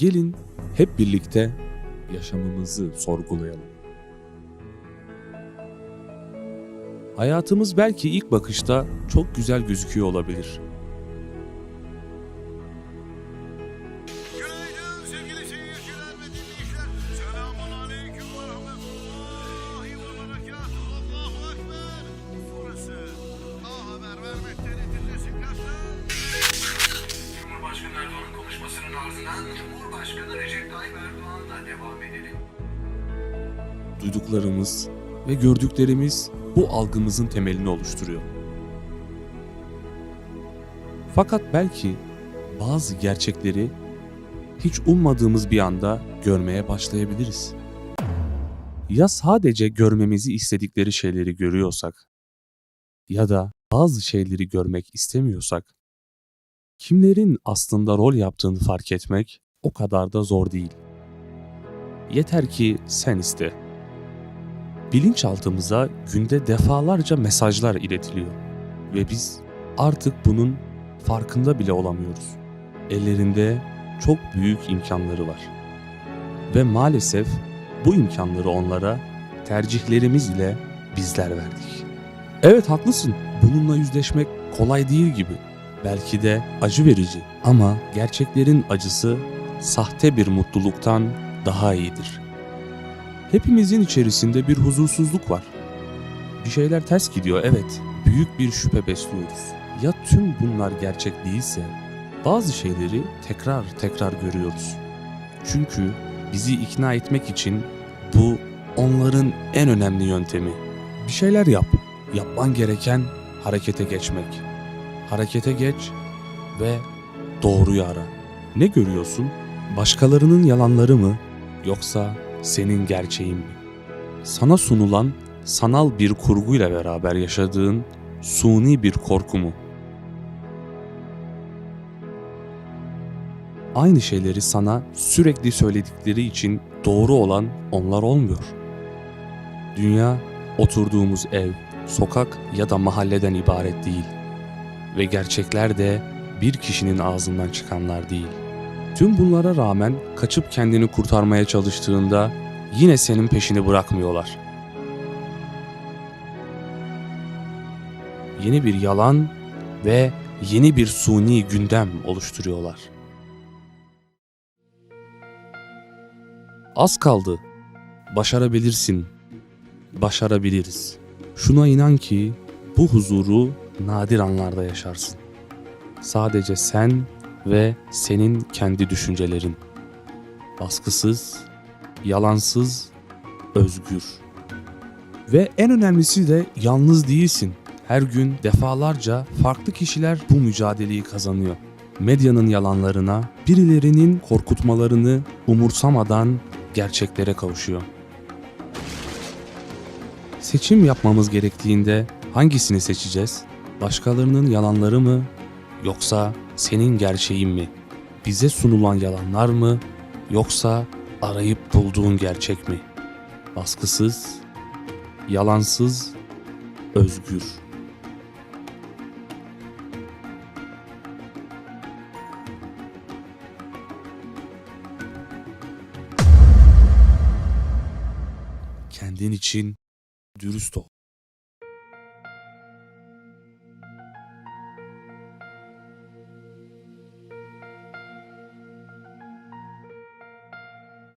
Gelin hep birlikte yaşamımızı sorgulayalım. Hayatımız belki ilk bakışta çok güzel gözüküyor olabilir. Günaydın sevgili ardından Cumhurbaşkanı Recep Tayyip Erdoğan'la devam edelim. Duyduklarımız ve gördüklerimiz bu algımızın temelini oluşturuyor. Fakat belki bazı gerçekleri hiç ummadığımız bir anda görmeye başlayabiliriz. Ya sadece görmemizi istedikleri şeyleri görüyorsak ya da bazı şeyleri görmek istemiyorsak kimlerin aslında rol yaptığını fark etmek o kadar da zor değil. Yeter ki sen iste bilinçaltımıza günde defalarca mesajlar iletiliyor ve biz artık bunun farkında bile olamıyoruz. Ellerinde çok büyük imkanları var. Ve maalesef bu imkanları onlara tercihlerimiz ile bizler verdik. Evet haklısın. Bununla yüzleşmek kolay değil gibi. Belki de acı verici ama gerçeklerin acısı sahte bir mutluluktan daha iyidir. Hepimizin içerisinde bir huzursuzluk var. Bir şeyler ters gidiyor evet. Büyük bir şüphe besliyoruz. Ya tüm bunlar gerçek değilse bazı şeyleri tekrar tekrar görüyoruz. Çünkü bizi ikna etmek için bu onların en önemli yöntemi. Bir şeyler yap. Yapman gereken harekete geçmek. Harekete geç ve doğruyu ara. Ne görüyorsun? Başkalarının yalanları mı yoksa senin gerçeğin mi? Sana sunulan sanal bir kurguyla beraber yaşadığın suni bir korku mu? Aynı şeyleri sana sürekli söyledikleri için doğru olan onlar olmuyor. Dünya oturduğumuz ev, sokak ya da mahalleden ibaret değil. Ve gerçekler de bir kişinin ağzından çıkanlar değil. Tüm bunlara rağmen kaçıp kendini kurtarmaya çalıştığında yine senin peşini bırakmıyorlar. Yeni bir yalan ve yeni bir suni gündem oluşturuyorlar. Az kaldı. Başarabilirsin. Başarabiliriz. Şuna inan ki bu huzuru nadir anlarda yaşarsın. Sadece sen ve senin kendi düşüncelerin. Baskısız, yalansız, özgür. Ve en önemlisi de yalnız değilsin. Her gün defalarca farklı kişiler bu mücadeleyi kazanıyor. Medyanın yalanlarına, birilerinin korkutmalarını umursamadan gerçeklere kavuşuyor. Seçim yapmamız gerektiğinde hangisini seçeceğiz? Başkalarının yalanları mı yoksa senin gerçeğin mi? Bize sunulan yalanlar mı yoksa arayıp bulduğun gerçek mi? Baskısız, yalansız, özgür. Kendin için dürüst ol.